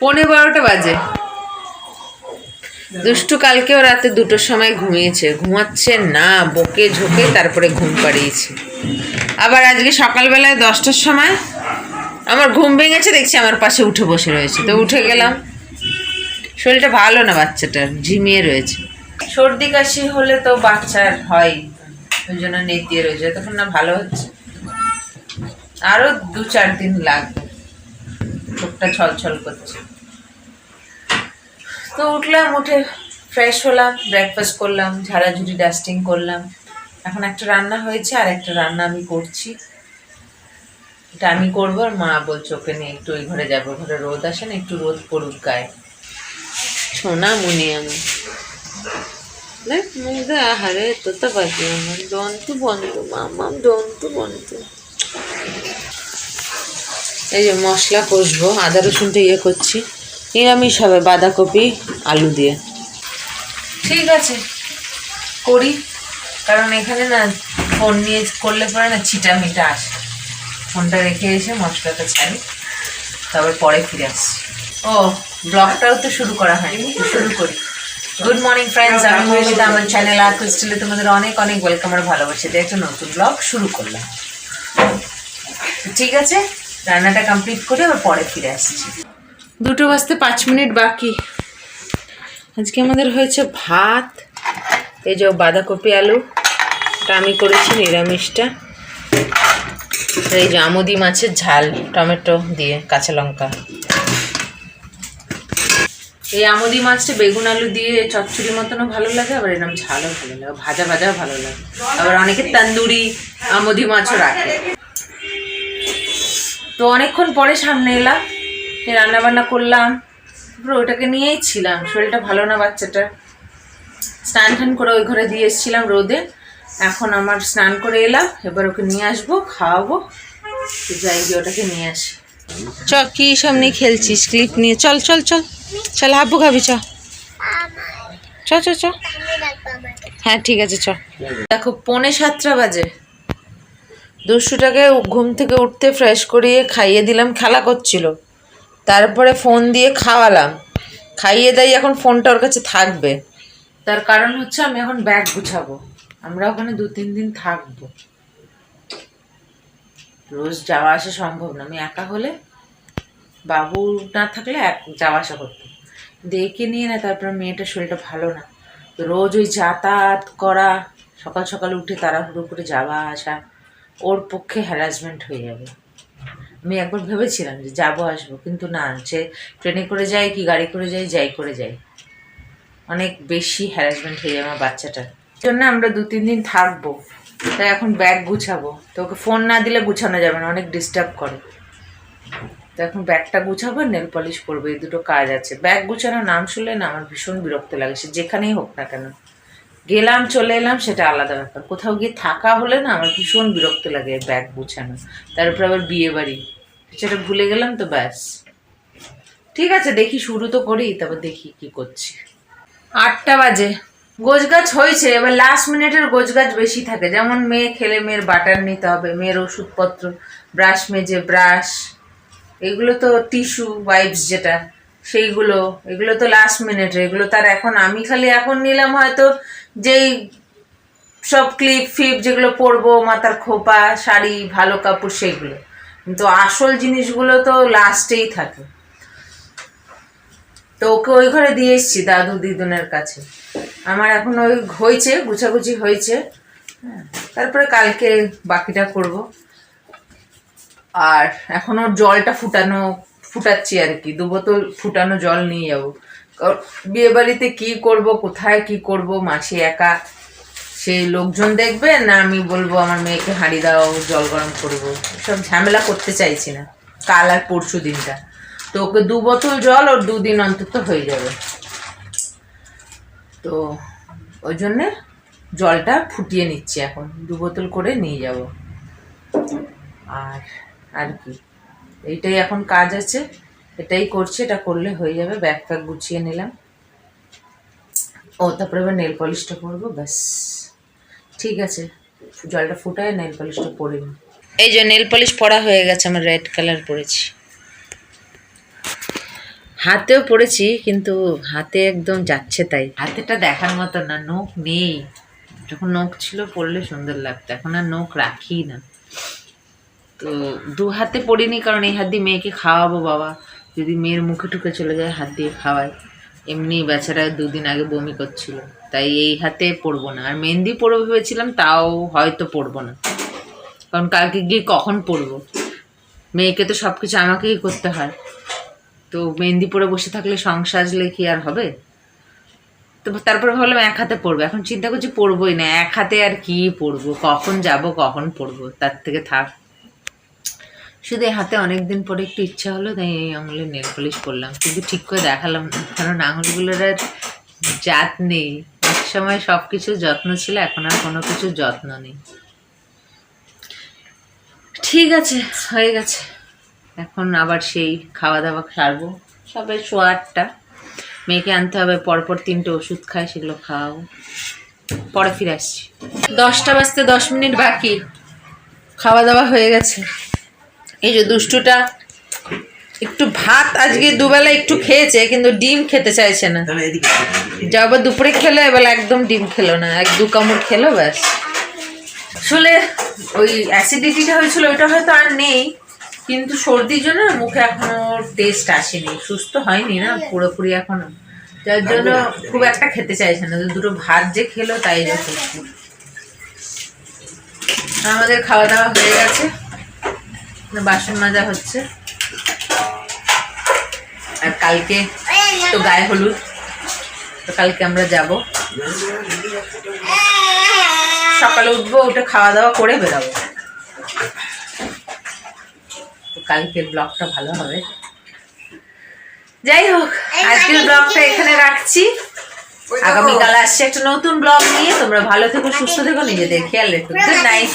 পনেরো বারোটা বাজে। দুষ্টু কালকেও রাতে দুটোর সময় ঘুমিয়েছে। ঘুমাচ্ছে না, বকে ঝোঁকে তারপরে ঘুম পাড়িয়েছে। আবার আজকে সকালবেলায় দশটার সময় আমার ঘুম ভেঙেছে, দেখছি আমার পাশে উঠে বসে রয়েছে। তো উঠে গেলাম। শরীরটা ভালো না বাচ্চাটার, ঝিমিয়ে রয়েছে। সর্দি কাশি হলে তো বাচ্চার হয়। ওই জন্য নেতিয়ে রয়েছে। তখন না ভালো হচ্ছে। আরও দু চার দিন লাগবে। চোখটা ছলছল করছে। তো উঠলাম, উঠে ফ্রেশ হলাম ব্রেকফাস্ট করলাম, ঝাড়াঝুড়ি ডাস্টিং করলাম। এখন একটা রান্না হয়েছে, আর একটা রান্না আমি করছি। এটা আমি করব, আর মা বলছে, ওকে নিয়ে একটু ওই ঘরে যাব ঘরে রোদ আসে না, একটু রোদ পড়ুক গায়ে। সোনা মুনি আমি। দেখ মুখে আহারে তো তো পাখি আমার। দন্তু বন্ধু, মামাম দন্তু বন্ধু। এই যে মশলা কষবো, আদা রসুনটা ইয়ে করছি, নিরামিষ হবে বাঁধাকপি, আলু দিয়ে। ঠিক আছে, করি, কারণ এখানে না ফোন নিয়ে করলে পরে না ছিটা মিটা আসে। ফোনটা রেখে এসে মশলাটা ছাড়ি, তারপর পরে ফিরে আসছি। ও, ব্লগটাও তো শুরু করা হয়নি শুরু করি। গুড মর্নিং ফ্রেন্ডস আমি মৌমিতা, আমার চ্যানেল আর ক্রিস্টালে তোমাদের অনেক অনেক ওয়েলকাম আর ভালোবাসা দিয়ে একটা নতুন ব্লগ শুরু করলাম। ঠিক আছে? রান্নাটা কমপ্লিট করে আবার পরে ফিরে আসছি। দুটো বাজতে পাঁচ মিনিট বাকি। আজকে আমাদের হয়েছে ভাত, এই যে বাঁধাকপি আলু এটা আমি করেছি নিরামিষটা। এই যে আমুদি মাছের ঝাল, টমেটো দিয়ে কাঁচা লঙ্কা। এই আমুদি মাছটা বেগুন আলু দিয়ে চচ্চড়ি মতনও ভালো লাগে, আবার এরকম ঝালও ভালো লাগে, ভাজা ভাজাও ভালো লাগে। আবার অনেকে তন্দুরি, আমুদি মাছও রাখে। তো অনেকক্ষণ পরে সামনে এলাম রান্না বান্না করলাম তারপরে ওটাকে নিয়েই ছিলাম শরীরটা ভালো না বাচ্চাটার। স্নান টান করে ওই ঘরে দিয়ে এসেছিলাম রোদে এখন আমার স্নান করে এলাম এবার ওকে নিয়ে আসব খাওয়াবো তো যাই গিয়ে ওটাকে নিয়ে আসি। চ কি সব নিয়ে খেলছিস? ক্লিপ নিয়ে চল চল চল চল হাব্বু খাবি চ। চ চ চ। হ্যাঁ ঠিক আছে চ। দেখো পৌনে সাতটা বাজে। দুষ্টুটাকে ঘুম থেকে উঠতে ফ্রেশ করিয়ে খাইয়ে দিলাম, খেলা করছিল। তারপরে ফোন দিয়ে খাওয়ালাম। খাইয়ে দাই এখন ফোনটা ওর কাছে থাকবে। তার কারণ হচ্ছে আমি এখন ব্যাগ গুছাবো। আমরা ওখানে দু তিন দিন থাকব। রোজ যাওয়া আসা সম্ভব না। আমি একা হলে বাবু না থাকলে এক যাওয়া আসা করতাম দেখে নিয়ে না, তারপর মেয়েটার শরীরটা ভালো না। রোজ ওই যাতায়াত করা, সকাল সকাল উঠে তাড়াহুড়ো করে যাওয়া আসা ওর পক্ষে হ্যারাসমেন্ট হয়ে যাবে। আমি একবার ভেবেছিলাম যে যাব, আসব, কিন্তু না, সে ট্রেনে করে যাই কি গাড়ি করে যাই যাই করে যাই অনেক বেশি হ্যারাসমেন্ট হয়ে যাবে আমার বাচ্চাটার জন্য আমরা দু, তিন দিন থাকব। তাই এখন ব্যাগ গুছাবো। তো ওকে ফোন না দিলে গুছানো যাবে না, অনেক ডিস্টার্ব করে। তো এখন ব্যাগটা গুছাবো নেল পলিশ করব, এই দুটো কাজ আছে। ব্যাগ গুছানোর নাম শুনলে না আমার ভীষণ বিরক্ত লাগে, সে যেখানেই হোক না কেন। গেলাম, চলে এলাম, সেটা আলাদা ব্যাপার। কোথাও গিয়ে থাকা হলে না আমার ভীষণ বিরক্ত লাগে ব্যাগ গুছানো। তারপর আবার বিয়ে বাড়ি। সেটা ভুলে গেলাম তো ব্যাস। ঠিক আছে, দেখি শুরু তো করি, তারপর দেখি কি করছি। আটটা বাজে। গোছ গাছ হয়েছে, এবার লাস্ট মিনিটের গোছ গাছ বেশি থাকে। যেমন মেয়ে খেলে মেয়ের বাটার নিতে হবে, মেয়ের ওষুধপত্র ব্রাশ মেজে ব্রাশ এগুলো তো টিস্যু ওয়াইপস যেটা। সেইগুলো, এগুলো তো লাস্ট মিনিটের এগুলো তার এখন, আমি খালি এখন নিলাম হয়তো যেই সব ক্লিপ ফিপ যেগুলো পরবো, মাথার খোপা, শাড়ি, ভালো কাপড়, সেইগুলো। কিন্তু আসল জিনিসগুলো তো লাস্টেই থাকে। তো ওকে ওই ঘরে দিয়ে এসছি, দাদু দিদুনের কাছে। আমার এখন ওই হয়েছে, গুছাগুছি হয়েছে। হ্যাঁ তারপরে কালকে বাকিটা করব। আর এখন ওর জলটা ফুটানো ফুটাচ্ছি আর কি, দু বোতল ফুটানো জল নিয়ে যাব। বিয়ে বাড়িতে কী করব, কোথায় কি করব, মাসি একা? সেই লোকজন দেখবে না আমি বলব আমার মেয়েকে হাঁড়ি দাও, জল গরম করব? সব ঝামেলা করতে চাইছি না, কাল আর পরশু দিনটা। তো ওকে দু বোতল জল ওর দুদিন অন্তত হয়ে যাবে। তো ওই জন্যে জলটা ফুটিয়ে নিচ্ছি এখন, দু বোতল করে নিয়ে যাব। আর আর কি? এইটাই এখন কাজ আছে এটাই করছি এটা করলে হয়ে যাবে ব্যাগ ফ্যাগ গুছিয়ে নিলাম। ও তারপরে এবার নেল পলিশটা করব ব্যাস। ঠিক আছে জলটা ফুটায় নেল পলিশটা পরে নিই। এই যে নেল পলিশ পরা হয়ে গেছে আমার রেড কালার পরেছি। হাতেও পড়েছি কিন্তু হাতে একদম যাচ্ছে তাই। হাতেটা দেখার মতো না নখ নেই। যখন নখ ছিল পড়লে সুন্দর লাগতো এখন আর নখ রাখি না। তো দু হাতে পড়িনি কারণ এই হাত দিয়ে মেয়েকে খাওয়াবো বাবা। যদি মেয়ের মুখে টুকে চলে যায়, হাত দিয়ে খাওয়াই এমনি বেচারা দুদিন আগে বমি করছিল। তাই এই হাতে পড়ব না। আর মেহেন্দি পরবো ভেবেছিলাম, তাও হয়তো পরবো না। কারণ কালকে গিয়ে কখন পরবো মেয়েকে তো সব কিছু আমাকেই করতে হয়। তো মেহেন্দি পরে বসে থাকলে সং সাজলে কি আর হবে? তো তারপরে ভাবলাম এক হাতে পড়ব। এখন চিন্তা করছি পড়বোই না। এক হাতে আর কি পড়ব? কখন যাব, কখন পড়ব? তার থেকে থাক। শুধু হাতে অনেকদিন পরে একটু ইচ্ছা হলো, তাই এই আঙুলে নেল পলিশ করলাম। কিন্তু ঠিক করে দেখালাম কারণ আঙুলগুলোর আর জাত নেই। এক সময় সব কিছু যত্ন ছিল, এখন আর কোনো কিছু যত্ন নেই। ঠিক আছে, হয়ে গেছে। এখন আবার সেই খাওয়া দাওয়া সারবো। সবাই শোয়া আটটা। মেয়েকে আনতে হবে, পরপর তিনটে ওষুধ খায়, সেগুলো খাওয়াবো। পরে ফিরে আসছি। দশটা বাজতে দশ মিনিট বাকি। খাওয়া দাওয়া হয়ে গেছে। এই যে দুষ্টুটা একটু ভাত আজকে দুবেলা একটু খেয়েছে কিন্তু ডিম খেতে চাইছে না। তাহলে এদিকে যা আবার দুপুরে খেলো এবার একদম ডিম খেলো না এক দু কামড় খেলো ব্যাস। আসলে ওই অ্যাসিডিটিটা হয়েছিল ওইটা হয়তো আর নেই কিন্তু সর্দির জন্য মুখে এখনও টেস্ট আসেনি সুস্থ হয়নি না পুরোপুরি এখনও। যার জন্য খুব একটা খেতে চাইছে না দুটো ভাত যে খেলো তাই যথেষ্ট আমাদের খাওয়া দাওয়া হয়ে গেছে। বাসন মাজা হচ্ছে। আর কালকে তো গায়ে হলুদ। তো কালকে আমরা যাব। সকালে উঠবো, উঠে খাওয়া দাওয়া করে বেরোবো। তো কালকের ব্লগটা ভালো হবে। যাই হোক, আজকের ব্লগটা এখানে রাখছি। আগামীকাল আসছে একটা নতুন ব্লগ নিয়ে। তোমরা ভালো থেকো, সুস্থ থেকো, নিজেদের খেয়াল রেখো। Good night